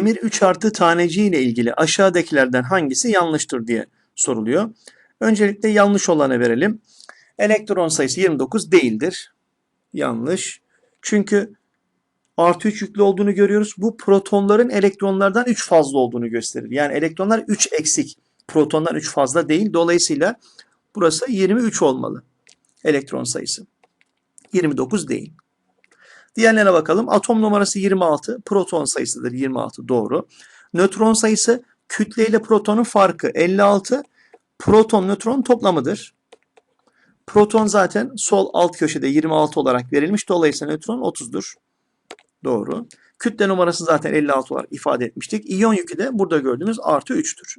Demir 3 artı taneci ile ilgili aşağıdakilerden hangisi yanlıştır diye soruluyor. Öncelikle yanlış olanı verelim. Elektron sayısı 29 değildir. Yanlış. Çünkü artı 3 yüklü olduğunu görüyoruz. Bu protonların elektronlardan 3 fazla olduğunu gösterir. Yani elektronlar 3 eksik. Protonlar 3 fazla değil. Dolayısıyla burası 23 olmalı. Elektron sayısı. 29 değil. Diğerlerine bakalım. Atom numarası 26. Proton sayısıdır 26. Doğru. Nötron sayısı kütle ile protonun farkı 56. Proton nötron toplamıdır. Proton zaten sol alt köşede 26 olarak verilmiş. Dolayısıyla nötron 30'dur. Doğru. Kütle numarası zaten 56 olarak ifade etmiştik. İyon yükü de burada gördüğümüz artı 3'tür.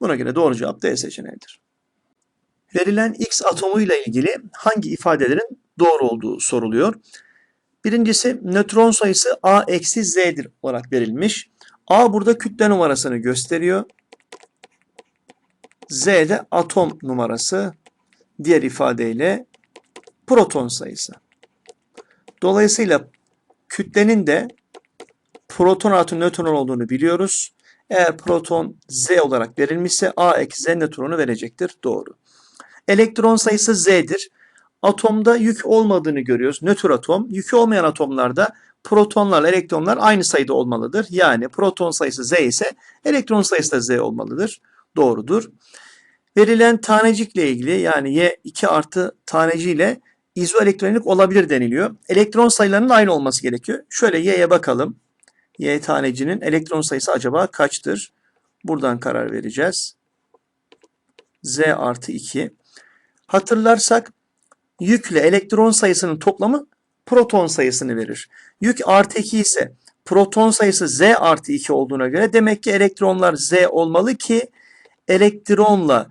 Buna göre doğru cevap D seçeneğidir. Verilen X atomuyla ilgili hangi ifadelerin doğru olduğu soruluyor. Birincisi nötron sayısı A eksi Z'dir olarak verilmiş. A burada kütle numarasını gösteriyor. Z de atom numarası. Diğer ifadeyle proton sayısı. Dolayısıyla kütlenin de proton artı nötron olduğunu biliyoruz. Eğer proton Z olarak verilmişse A eksi Z nötronu verecektir. Doğru. Elektron sayısı Z'dir. Atomda yük olmadığını görüyoruz. Nötr atom. Yükü olmayan atomlarda protonlarla elektronlar aynı sayıda olmalıdır. Yani proton sayısı Z ise elektron sayısı da Z olmalıdır. Doğrudur. Verilen tanecikle ilgili yani Y2 artı taneciyle izoelektronik olabilir deniliyor. Elektron sayılarının aynı olması gerekiyor. Şöyle Y'ye bakalım. Y tanecinin elektron sayısı acaba kaçtır? Buradan karar vereceğiz. Z artı 2. Hatırlarsak yükle elektron sayısının toplamı proton sayısını verir. Yük artı 2 ise proton sayısı Z artı 2 olduğuna göre demek ki elektronlar Z olmalı ki elektronla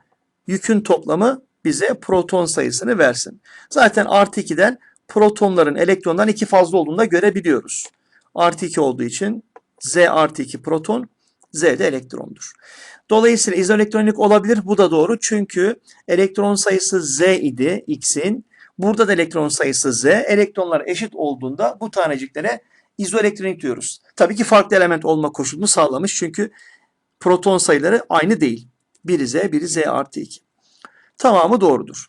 yükün toplamı bize proton sayısını versin. Zaten artı 2'den protonların elektrondan 2 fazla olduğunu da görebiliyoruz. Artı 2 olduğu için Z artı 2 proton, Z de elektrondur. Dolayısıyla izoelektronik olabilir. Bu da doğru. Çünkü elektron sayısı Z idi X'in. Burada da elektron sayısı Z. Elektronlar eşit olduğunda bu taneciklere izoelektronik diyoruz. Tabii ki farklı element olma koşulunu sağlamış. Çünkü proton sayıları aynı değil. Biri Z, biri Z artı 2. Tamamı doğrudur.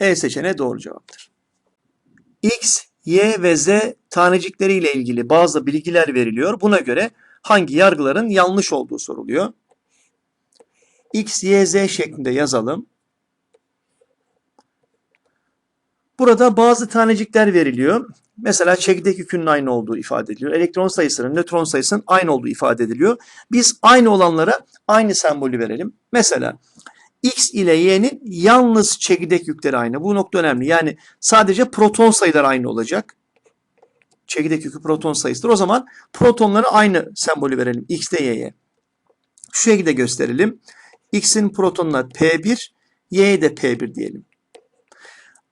E seçeneği doğru cevaptır. X, Y ve Z tanecikleriyle ilgili bazı bilgiler veriliyor. Buna göre hangi yargıların yanlış olduğu soruluyor. X, Y, Z şeklinde yazalım. Burada bazı tanecikler veriliyor. Mesela çekirdek yükünün aynı olduğu ifade ediliyor. Elektron sayısının, nötron sayısının aynı olduğu ifade ediliyor. Biz aynı olanlara aynı sembolü verelim. Mesela X ile Y'nin yalnız çekirdek yükleri aynı. Bu nokta önemli. Yani sadece proton sayıları aynı olacak. Çekirdek yükü proton sayısıdır. O zaman protonlara aynı sembolü verelim. X ile Y'ye. Şu şekilde gösterelim. X'in protonuna P1, Y'ye de P1 diyelim.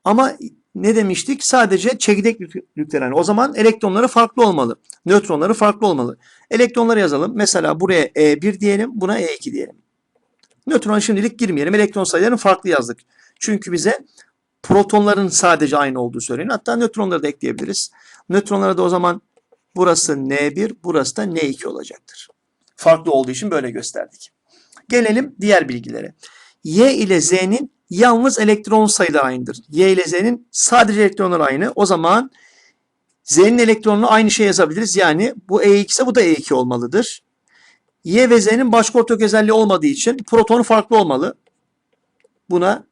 Ama ne demiştik? Sadece çekirdek yükleri aynı. O zaman elektronları farklı olmalı. Nötronları farklı olmalı. Elektronları yazalım. Mesela buraya E1 diyelim. Buna E2 diyelim. Nötrona şimdilik girmeyelim. Elektron sayılarını farklı yazdık. Çünkü bize protonların sadece aynı olduğu söyleniyor. Hatta nötronları da ekleyebiliriz. Nötronlara da o zaman burası N1, burası da N2 olacaktır. Farklı olduğu için böyle gösterdik. Gelelim diğer bilgilere. Y ile Z'nin yalnız elektron sayıları aynıdır. Y ile Z'nin sadece elektronları aynı. O zaman Z'nin elektronunu aynı şey yazabiliriz. Yani bu E2 ise bu da E2 olmalıdır. Y ve Z'nin başka ortak özelliği olmadığı için protonu farklı olmalı. Buna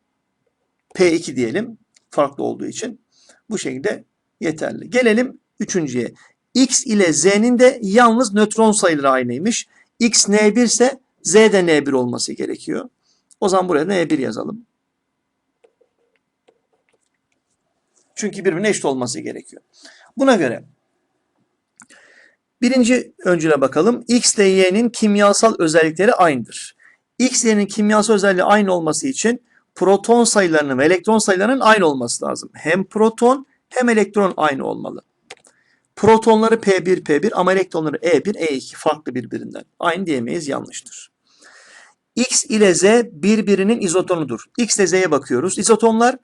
P2 diyelim. Farklı olduğu için. Bu şekilde yeterli. Gelelim üçüncüye. X ile Z'nin de yalnız nötron sayıları aynıymış. X N1 ise Z de N1 olması gerekiyor. O zaman buraya N1 yazalım. Çünkü birbirine eşit olması gerekiyor. Buna göre birinci öncüle bakalım. X ile Y'nin kimyasal özellikleri aynıdır. X ile Y'nin kimyasal özelliği aynı olması için proton sayılarının ve elektron sayılarının aynı olması lazım. Hem proton hem elektron aynı olmalı. Protonları P1, P1 ama elektronları E1, E2 farklı birbirinden. Aynı diyemeyiz yanlıştır. X ile Z birbirinin izotonudur. X ile Z'ye bakıyoruz. İzotonlar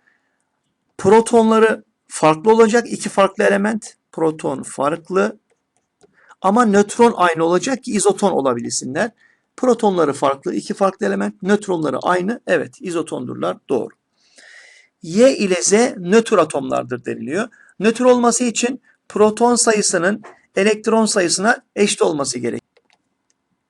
protonları farklı olacak. iki farklı element. Proton farklı Ama nötron aynı olacak ki izoton olabilsinler. Protonları farklı, iki farklı element. Nötronları aynı. Evet, izotondurlar. Doğru. Y ile Z nötr atomlardır deniliyor. Nötr olması için proton sayısının elektron sayısına eşit olması gerek.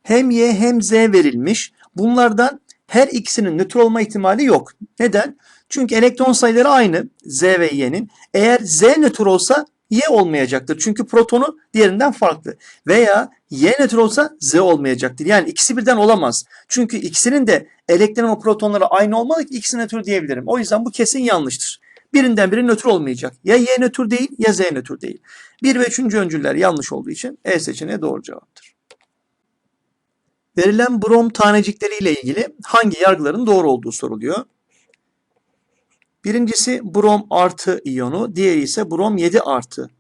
Hem Y hem Z verilmiş. Bunlardan her ikisinin nötr olma ihtimali yok. Neden? Çünkü elektron sayıları aynı Z ve Y'nin. Eğer Z nötr olsa Y olmayacaktır. Çünkü protonu diğerinden farklı. Veya Y nötr olsa Z olmayacaktır. Yani ikisi birden olamaz. Çünkü ikisinin de elektron ve protonları aynı olmalı ki ikisi nötr diyebilirim. O yüzden bu kesin yanlıştır. Birinden biri nötr olmayacak. Ya Y nötr değil ya Z nötr değil. Bir ve üçüncü öncüller yanlış olduğu için E seçeneği doğru cevaptır. Verilen brom tanecikleri ile ilgili hangi yargıların doğru olduğu soruluyor. Birincisi brom artı iyonu, diğeri ise brom 7 artı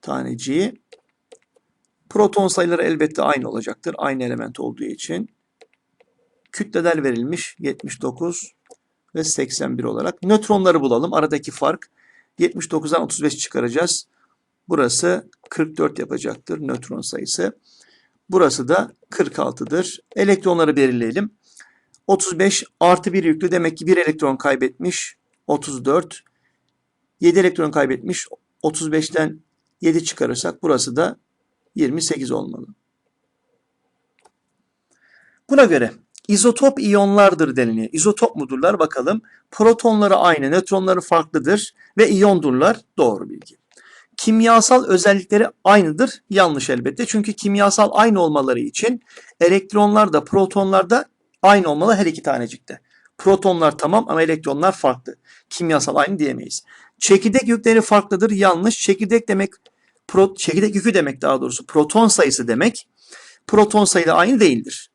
taneciği. Proton sayıları elbette aynı olacaktır. Aynı element olduğu için. Kütleler verilmiş 79 ve 81 olarak. Nötronları bulalım. Aradaki fark 79'dan 35 çıkaracağız. Burası 44 yapacaktır nötron sayısı. Burası da 46'dır. Elektronları belirleyelim. 35 artı 1 yüklü demek ki 1 elektron kaybetmiş. 34. 7 elektron kaybetmiş. 35'ten 7 çıkarırsak burası da 28 olmalı. Buna göre izotop iyonlardır deniliyor. İzotop mudurlar bakalım. Protonları aynı, nötronları farklıdır ve iyondurlar. Doğru bilgi. Kimyasal özellikleri aynıdır. Yanlış elbette. Çünkü kimyasal aynı olmaları için elektronlar da protonlar da aynı olmalı her iki tanecikte. Protonlar tamam ama elektronlar farklı. Kimyasal aynı diyemeyiz. Çekirdek yükleri farklıdır. Yanlış. Çekirdek demek pro, çekirdek yükü demek daha doğrusu proton sayısı demek. Proton sayısı aynı değildir.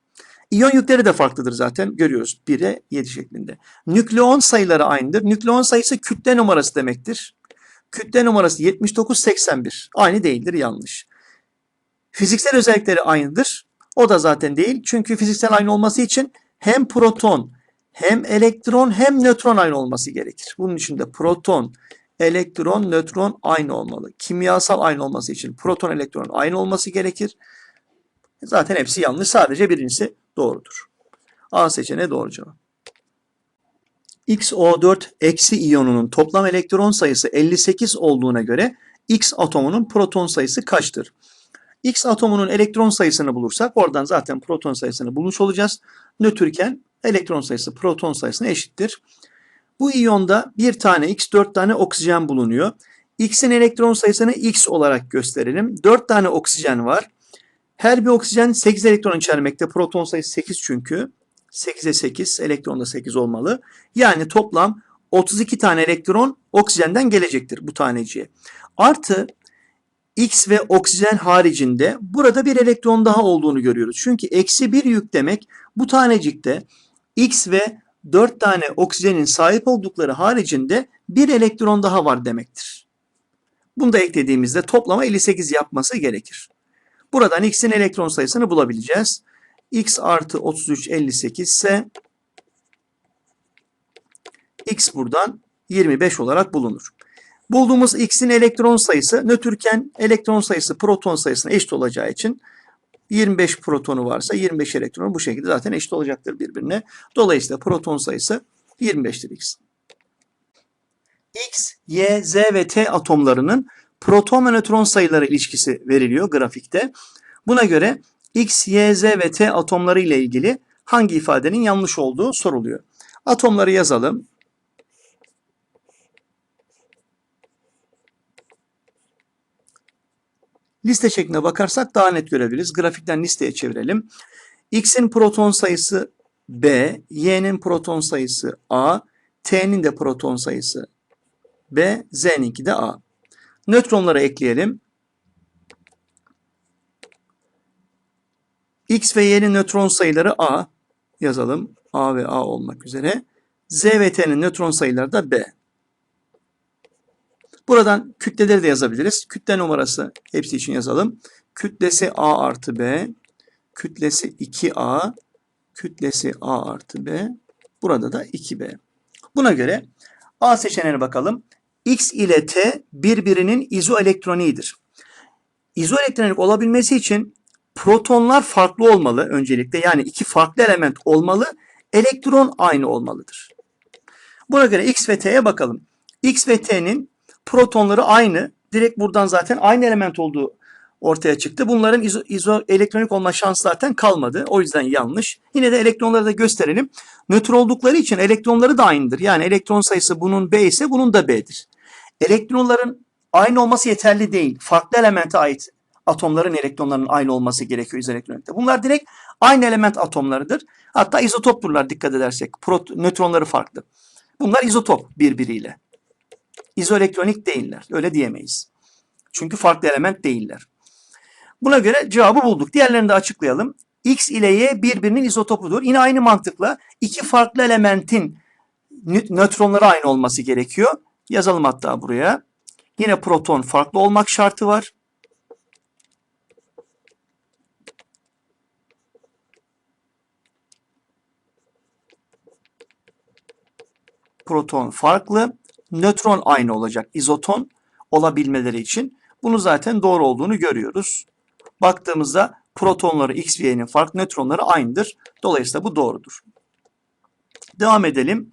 İyon yükleri de farklıdır zaten görüyoruz 1'e 7 şeklinde. Nükleon sayıları aynıdır. Nükleon sayısı kütle numarası demektir. Kütle numarası 7981. Aynı değildir yanlış. Fiziksel özellikleri aynıdır. O da zaten değil. Çünkü fiziksel aynı olması için hem proton hem elektron hem nötron aynı olması gerekir. Bunun için de proton, elektron, nötron aynı olmalı. Kimyasal aynı olması için proton, elektron aynı olması gerekir. Zaten hepsi yanlış. Sadece birincisi doğrudur. A seçeneği doğru cevap. XO4 eksi iyonunun toplam elektron sayısı 58 olduğuna göre X atomunun proton sayısı kaçtır? X atomunun elektron sayısını bulursak oradan zaten proton sayısını bulmuş olacağız. Nötrken elektron sayısı proton sayısına eşittir. Bu iyonda bir tane X, 4 tane oksijen bulunuyor. X'in elektron sayısını X olarak gösterelim. 4 tane oksijen var. Her bir oksijen 8 elektron içermekte. Proton sayısı 8 çünkü. 8'e 8, elektron da 8 olmalı. Yani toplam 32 tane elektron oksijenden gelecektir bu taneciye. Artı X ve oksijen haricinde burada bir elektron daha olduğunu görüyoruz. Çünkü eksi bir yük demek bu tanecikte X ve 4 tane oksijenin sahip oldukları haricinde bir elektron daha var demektir. Bunu da eklediğimizde toplama 58 yapması gerekir. Buradan X'in elektron sayısını bulabileceğiz. X artı 33 58 ise X buradan 25 olarak bulunur. Bulduğumuz X'in elektron sayısı nötrken elektron sayısı proton sayısına eşit olacağı için 25 protonu varsa 25 elektronu bu şekilde zaten eşit olacaktır birbirine. Dolayısıyla proton sayısı 25'tir X. X, Y, Z ve T atomlarının proton ve nötron sayıları ilişkisi veriliyor grafikte. Buna göre X, Y, Z ve T atomları ile ilgili hangi ifadenin yanlış olduğu soruluyor. Atomları yazalım. Liste şeklinde bakarsak daha net görebiliriz. Grafikten listeye çevirelim. X'in proton sayısı B, Y'nin proton sayısı A, T'nin de proton sayısı B, Z'ninki de A. Nötronları ekleyelim. X ve Y'nin nötron sayıları A yazalım. A ve A olmak üzere. Z ve T'nin nötron sayıları da B. Buradan kütleleri de yazabiliriz. Kütle numarası hepsi için yazalım. Kütlesi A artı B. Kütlesi 2A. Kütlesi A artı B. Burada da 2B. Buna göre A seçeneğine bakalım. X ile T birbirinin izoelektroniğidir. İzoelektronik olabilmesi için protonlar farklı olmalı öncelikle. Yani iki farklı element olmalı. Elektron aynı olmalıdır. Buna göre X ve T'ye bakalım. X ve T'nin protonları aynı. Direkt buradan zaten aynı element olduğu ortaya çıktı. Bunların izo, izo elektronik olma şansı zaten kalmadı. O yüzden yanlış. Yine de elektronları da gösterelim. Nötr oldukları için elektronları da aynıdır. Yani elektron sayısı bunun B ise bunun da B'dir. Elektronların aynı olması yeterli değil. Farklı elemente ait atomların elektronlarının aynı olması gerekiyor izoelektronikte. Bunlar direkt aynı element atomlarıdır. Hatta izotopturlar dikkat edersek. Prot nötronları farklı. Bunlar izotop birbiriyle. İzoelektronik değiller. Öyle diyemeyiz. Çünkü farklı element değiller. Buna göre cevabı bulduk. Diğerlerini de açıklayalım. X ile Y birbirinin izotopudur. Yine aynı mantıkla iki farklı elementin nötronları aynı olması gerekiyor. Yazalım hatta buraya. Yine proton farklı olmak şartı var. Proton farklı, nötron aynı olacak izoton olabilmeleri için. Bunu zaten doğru olduğunu görüyoruz. Baktığımızda protonları X ve Y'nin farklı nötronları aynıdır. Dolayısıyla bu doğrudur. Devam edelim.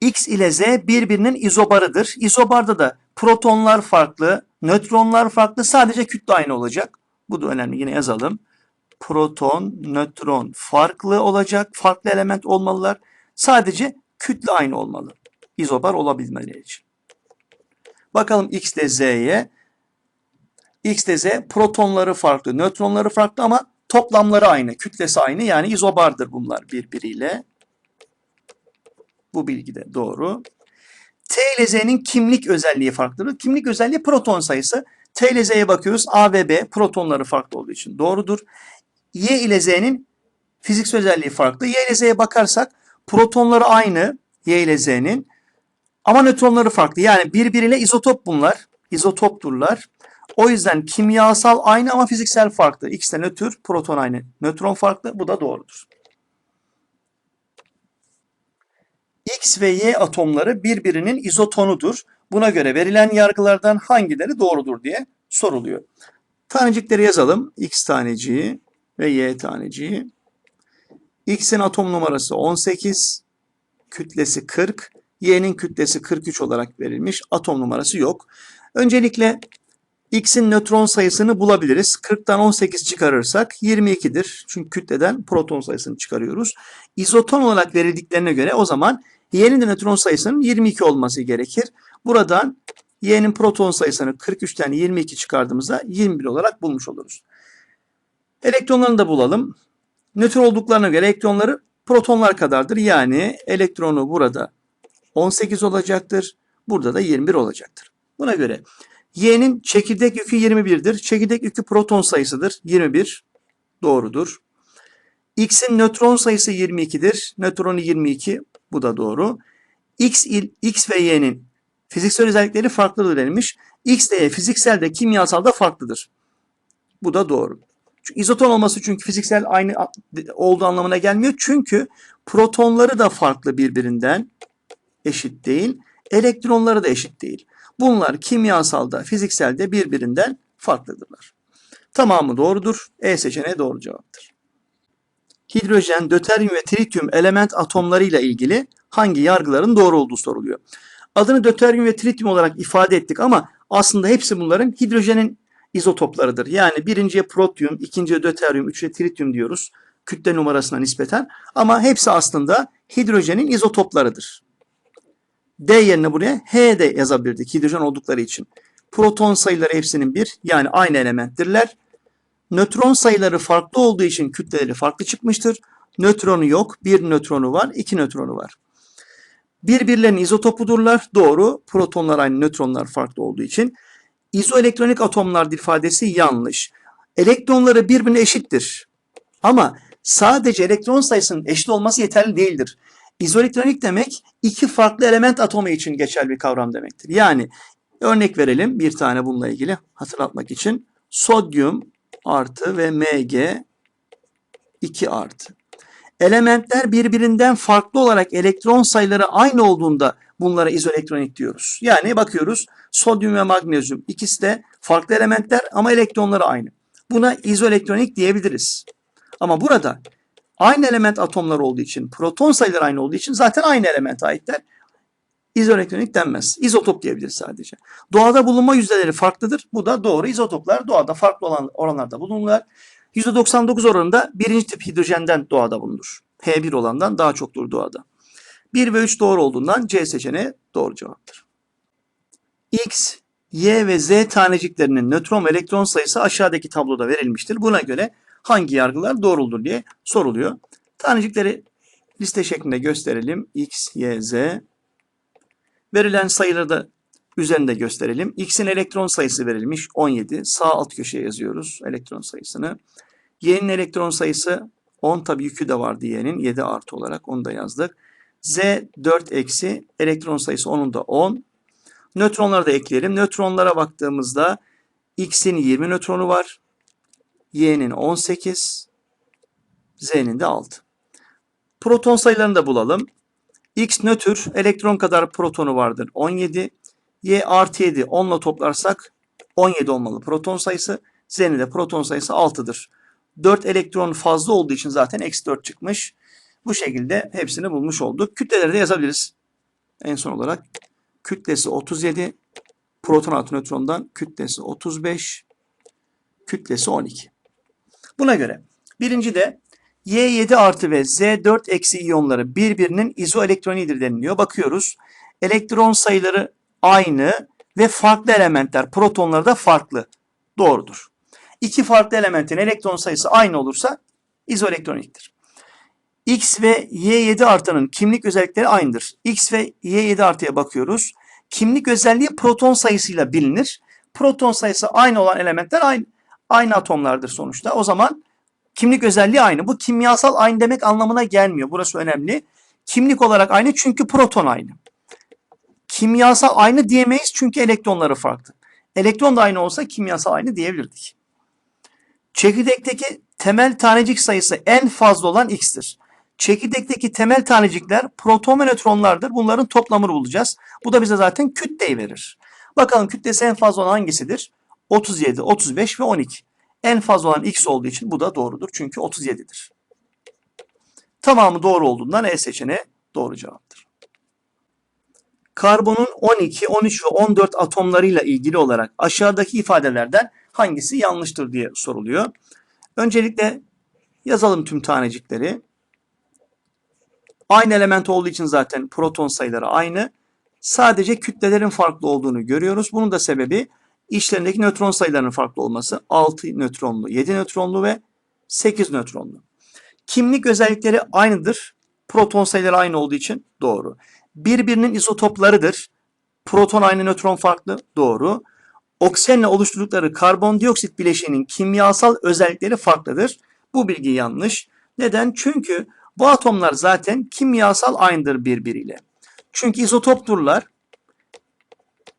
X ile Z birbirinin izobarıdır. İzobarda da protonlar farklı, nötronlar farklı, sadece kütle aynı olacak. Bu da önemli. Yine yazalım. Proton, nötron farklı olacak. Farklı element olmalılar. Sadece kütle aynı olmalı. İzobar olabilmeleri için. Bakalım X ile Z'ye. X ile Z protonları farklı, nötronları farklı ama toplamları aynı, kütlesi aynı. Yani izobardır bunlar birbiriyle. Bu bilgi de doğru. T ile Z'nin kimlik özelliği farklıdır. Kimlik özelliği proton sayısı. T ile Z'ye bakıyoruz. A ve B protonları farklı olduğu için doğrudur. Y ile Z'nin fiziksel özelliği farklı. Y ile Z'ye bakarsak protonları aynı Y ile Z'nin ama nötronları farklı. Yani birbiriyle izotop bunlar. İzotopturlar. O yüzden kimyasal aynı ama fiziksel farklı. X de nötr, proton aynı. Nötron farklı. Bu da doğrudur. X ve Y atomları birbirinin izotonudur. Buna göre verilen yargılardan hangileri doğrudur diye soruluyor. Tanecikleri yazalım. X taneciği ve Y taneciği. X'in atom numarası 18, kütlesi 40, Y'nin kütlesi 43 olarak verilmiş. Atom numarası yok. Öncelikle X'in nötron sayısını bulabiliriz. 40'tan 18 çıkarırsak 22'dir. Çünkü kütleden proton sayısını çıkarıyoruz. İzoton olarak verildiklerine göre o zaman Y'nin de nötron sayısının 22 olması gerekir. Buradan Y'nin proton sayısını 43'ten 22 çıkardığımızda 21 olarak bulmuş oluruz. Elektronlarını da bulalım. Nötr olduklarına göre elektronları protonlar kadardır. Yani elektronu burada 18 olacaktır. Burada da 21 olacaktır. Buna göre Y'nin çekirdek yükü 21'dir. Çekirdek yükü proton sayısıdır. 21 doğrudur. X'in nötron sayısı 22'dir. Nötronu 22 bu da doğru. X, il, X ve Y'nin fiziksel özellikleri farklıdır denilmiş. X de Y fiziksel de kimyasal da farklıdır. Bu da doğru. İzoton olması çünkü fiziksel aynı olduğu anlamına gelmiyor. Çünkü protonları da farklı birbirinden eşit değil. Elektronları da eşit değil. Bunlar kimyasalda, fizikselde birbirinden farklıdırlar. Tamamı doğrudur. E seçeneği doğru cevaptır. Hidrojen, döteryum ve trityum element atomlarıyla ilgili hangi yargıların doğru olduğu soruluyor. Adını döteryum ve trityum olarak ifade ettik ama aslında hepsi bunların hidrojenin izotoplarıdır. Yani birinciye protyum, ikinciye döteryum, üçüncüye trityum diyoruz. Kütle numarasına nispeten. Ama hepsi aslında hidrojenin izotoplarıdır. D yerine buraya H de yazabilirdik hidrojen oldukları için. Proton sayıları hepsinin bir yani aynı elementtirler. Nötron sayıları farklı olduğu için kütleleri farklı çıkmıştır. Nötronu yok. Bir nötronu var. iki nötronu var. Birbirlerinin izotopudurlar. Doğru. Protonlar aynı, nötronlar farklı olduğu için. İzoelektronik atomlar ifadesi yanlış. Elektronları birbirine eşittir. Ama sadece elektron sayısının eşit olması yeterli değildir. İzoelektronik demek iki farklı element atomu için geçerli bir kavram demektir. Yani örnek verelim bir tane bununla ilgili hatırlatmak için. Sodyum artı ve Mg 2 artı. Elementler birbirinden farklı olarak elektron sayıları aynı olduğunda Bunlara izoelektronik diyoruz. Yani bakıyoruz sodyum ve magnezyum ikisi de farklı elementler ama elektronları aynı. Buna izoelektronik diyebiliriz. Ama burada aynı element atomları olduğu için, proton sayıları aynı olduğu için zaten aynı elemente aitler. İzoelektronik denmez. İzotop diyebiliriz sadece. Doğada bulunma yüzdeleri farklıdır. Bu da doğru. İzotoplar doğada farklı olan oranlarda bulunurlar. %99 oranında birinci tip hidrojenden doğada bulunur. H1 olandan daha çoktur doğada. 1 ve 3 doğru olduğundan C seçeneği doğru cevaptır. X, Y ve Z taneciklerinin nötron ve elektron sayısı aşağıdaki tabloda verilmiştir. Buna göre hangi yargılar doğrudur diye soruluyor. Tanecikleri liste şeklinde gösterelim. X, Y, Z. Verilen sayıları da üzerinde gösterelim. X'in elektron sayısı verilmiş 17. Sağ alt köşeye yazıyoruz elektron sayısını. Y'nin elektron sayısı 10 tabi yükü de vardı Y'nin 7 artı olarak onu da yazdık. Z 4 eksi elektron sayısı onun da 10. Nötronları da ekleyelim. Nötronlara baktığımızda X'in 20 nötronu var. Y'nin 18. Z'nin de 6. Proton sayılarını da bulalım. X nötr elektron kadar protonu vardır 17. Y artı 7 10 ile toplarsak 17 olmalı proton sayısı. Z'nin de proton sayısı 6'dır. 4 elektron fazla olduğu için zaten eksi 4 çıkmış. Bu şekilde hepsini bulmuş olduk. Kütleleri de yazabiliriz. En son olarak kütlesi 37, proton artı nötrondan kütlesi 35, kütlesi 12. Buna göre birinci de Y7 artı ve Z4 eksi iyonları birbirinin izoelektronidir deniliyor. Bakıyoruz. Elektron sayıları aynı ve farklı elementler, protonları da farklı. Doğrudur. İki farklı elementin elektron sayısı aynı olursa izoelektroniktir. X ve Y7 artının kimlik özellikleri aynıdır. X ve Y7 artıya bakıyoruz. Kimlik özelliği proton sayısıyla bilinir. Proton sayısı aynı olan elementler aynı, aynı atomlardır sonuçta. O zaman kimlik özelliği aynı. Bu kimyasal aynı demek anlamına gelmiyor. Burası önemli. Kimlik olarak aynı çünkü proton aynı. Kimyasal aynı diyemeyiz çünkü elektronları farklı. Elektron da aynı olsa kimyasal aynı diyebilirdik. Çekirdekteki temel tanecik sayısı en fazla olan x'tir. Çekirdekteki temel tanecikler proton ve nötronlardır. Bunların toplamını bulacağız. Bu da bize zaten kütleyi verir. Bakalım kütlesi en fazla olan hangisidir? 37, 35 ve 12. En fazla olan x olduğu için bu da doğrudur. Çünkü 37'dir. Tamamı doğru olduğundan E seçeneği doğru cevaptır. Karbonun 12, 13 ve 14 atomlarıyla ilgili olarak aşağıdaki ifadelerden hangisi yanlıştır diye soruluyor. Öncelikle yazalım tüm tanecikleri. Aynı element olduğu için zaten proton sayıları aynı. Sadece kütlelerin farklı olduğunu görüyoruz. Bunun da sebebi içlerindeki nötron sayılarının farklı olması. 6 nötronlu, 7 nötronlu ve 8 nötronlu. Kimlik özellikleri aynıdır. Proton sayıları aynı olduğu için doğru. Birbirinin izotoplarıdır. Proton aynı, nötron farklı. Doğru. Oksijenle oluşturdukları karbondioksit bileşiğinin kimyasal özellikleri farklıdır. Bu bilgi yanlış. Neden? Çünkü bu atomlar zaten kimyasal aynıdır birbiriyle. Çünkü izotopturlar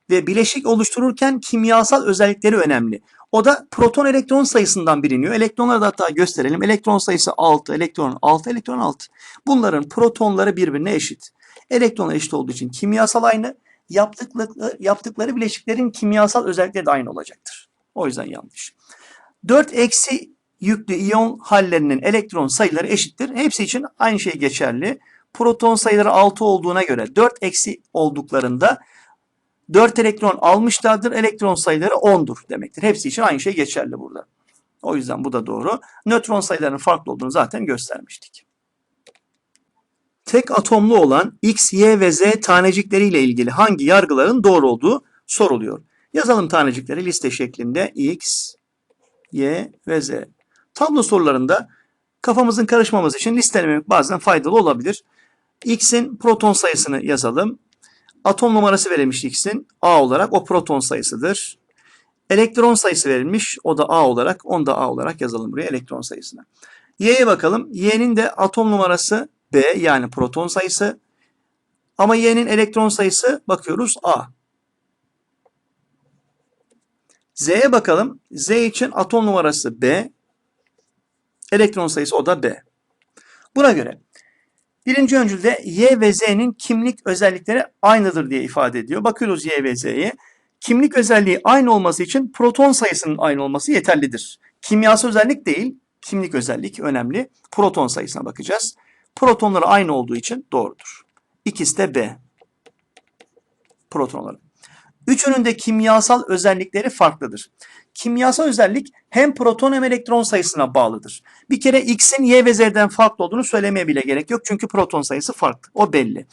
ve bileşik oluştururken kimyasal özellikleri önemli. O da proton elektron sayısından biliniyor. Elektronları da hatta gösterelim. Elektron sayısı 6, elektron 6, elektron 6. Bunların protonları birbirine eşit. Elektronlar eşit olduğu için kimyasal aynı. Yaptıkları, yaptıkları bileşiklerin kimyasal özellikleri de aynı olacaktır. O yüzden yanlış. 4 eksi yüklü iyon hallerinin elektron sayıları eşittir. Hepsi için aynı şey geçerli. Proton sayıları 6 olduğuna göre 4 eksi olduklarında 4 elektron almışlardır. Elektron sayıları 10'dur demektir. Hepsi için aynı şey geçerli burada. O yüzden bu da doğru. Nötron sayılarının farklı olduğunu zaten göstermiştik. Tek atomlu olan X, Y ve Z tanecikleriyle ilgili hangi yargıların doğru olduğu soruluyor. Yazalım tanecikleri liste şeklinde X, Y ve Z. Tablo sorularında kafamızın karışmaması için listelemek bazen faydalı olabilir. X'in proton sayısını yazalım. Atom numarası verilmiş X'in A olarak o proton sayısıdır. Elektron sayısı verilmiş o da A olarak onu da A olarak yazalım buraya elektron sayısına. Y'ye bakalım. Y'nin de atom numarası B yani proton sayısı. Ama Y'nin elektron sayısı bakıyoruz A. Z'ye bakalım. Z için atom numarası B. Elektron sayısı o da B. Buna göre Birinci öncülde Y ve Z'nin kimlik özellikleri aynıdır diye ifade ediyor. Bakıyoruz Y ve Z'ye. Kimlik özelliği aynı olması için proton sayısının aynı olması yeterlidir. Kimyasal özellik değil, kimlik özellik önemli. Proton sayısına bakacağız. Protonları aynı olduğu için doğrudur. İkisi de B. Protonları. Üçünün de kimyasal özellikleri farklıdır. Kimyasal özellik hem proton hem elektron sayısına bağlıdır. Bir kere X'in Y ve Z'den farklı olduğunu söylemeye bile gerek yok. Çünkü proton sayısı farklı. O belli.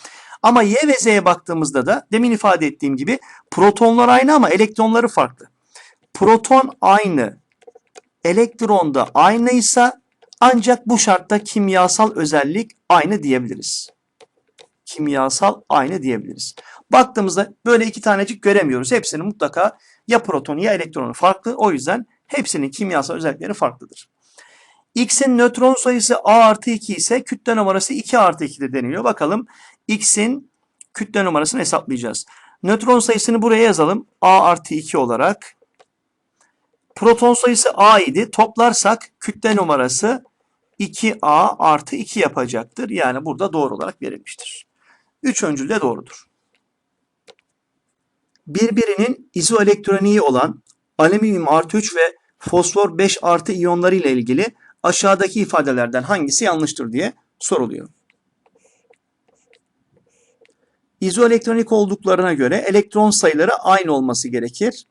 Ama Y ve Z'ye baktığımızda da demin ifade ettiğim gibi protonlar aynı ama elektronları farklı. Proton aynı, elektron da aynıysa ancak bu şartta kimyasal özellik aynı diyebiliriz. Kimyasal aynı diyebiliriz. Baktığımızda böyle iki tanecik göremiyoruz. Hepsinin mutlaka ya protonu ya elektronu farklı. O yüzden hepsinin kimyasal özellikleri farklıdır. X'in nötron sayısı A artı 2 ise kütle numarası 2 artı 2'dir deniliyor. Bakalım X'in kütle numarasını hesaplayacağız. Nötron sayısını buraya yazalım. A artı 2 olarak. Proton sayısı A idi. Toplarsak kütle numarası 2A artı 2 yapacaktır. Yani burada doğru olarak verilmiştir. Üç öncül de doğrudur. Birbirinin izoelektroniği olan alüminyum artı 3 ve fosfor 5 artı iyonları ile ilgili aşağıdaki ifadelerden hangisi yanlıştır diye soruluyor. İzoelektronik olduklarına göre elektron sayıları aynı olması gerekir.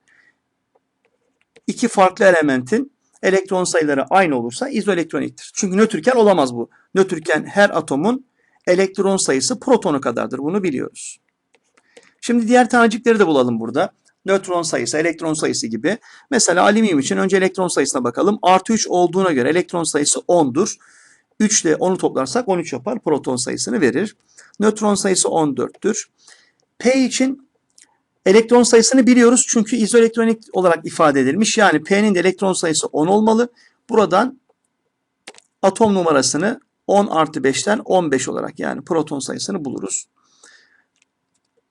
İki farklı elementin elektron sayıları aynı olursa izoelektroniktir. Çünkü nötrken olamaz bu. Nötrken her atomun elektron sayısı protonu kadardır. Bunu biliyoruz. Şimdi diğer tanecikleri de bulalım burada. Nötron sayısı, elektron sayısı gibi. Mesela alüminyum için önce elektron sayısına bakalım. Artı 3 olduğuna göre elektron sayısı 10'dur. 3 ile 10'u toplarsak 13 yapar. Proton sayısını verir. Nötron sayısı 14'tür. P için elektron sayısını biliyoruz çünkü izoelektronik olarak ifade edilmiş. Yani P'nin de elektron sayısı 10 olmalı. Buradan atom numarasını 10 artı 5'ten 15 olarak yani proton sayısını buluruz.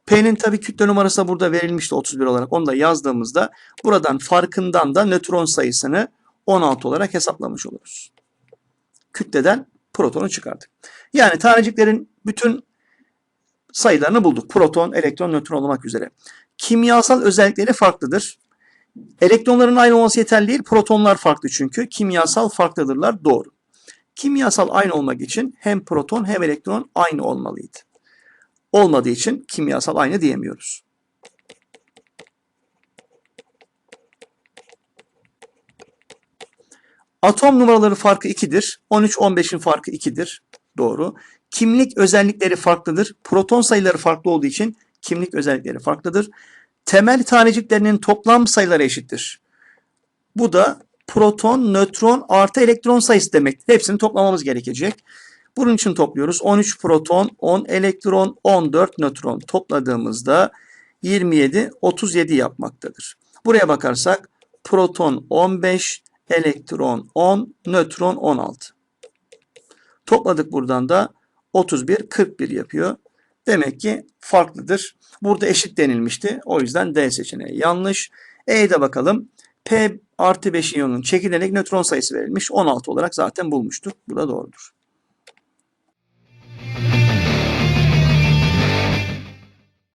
P'nin tabii kütle numarası da burada verilmişti 31 olarak. Onu da yazdığımızda buradan farkından da nötron sayısını 16 olarak hesaplamış oluruz. Kütleden protonu çıkardık. Yani taneciklerin bütün sayılarını bulduk. Proton, elektron, nötron olmak üzere. Kimyasal özellikleri farklıdır. Elektronların aynı olması yeterli değil. Protonlar farklı çünkü. Kimyasal farklıdırlar. Doğru. Kimyasal aynı olmak için hem proton hem elektron aynı olmalıydı. Olmadığı için kimyasal aynı diyemiyoruz. Atom numaraları farkı 2'dir. 13-15'in farkı 2'dir. Doğru. Kimlik özellikleri farklıdır. Proton sayıları farklı olduğu için kimlik özellikleri farklıdır. Temel taneciklerinin toplam sayıları eşittir. Bu da proton, nötron artı elektron sayısı demektir. Hepsini toplamamız gerekecek. Bunun için topluyoruz. 13 proton, 10 elektron, 14 nötron topladığımızda 27, 37 yapmaktadır. Buraya bakarsak proton 15, elektron 10, nötron 16. Topladık buradan da 31, 41 yapıyor. Demek ki farklıdır. Burada eşit denilmişti. O yüzden D seçeneği yanlış. E'de bakalım. P artı 5 iyonun çekilerek nötron sayısı verilmiş. 16 olarak zaten bulmuştuk. Bu da doğrudur.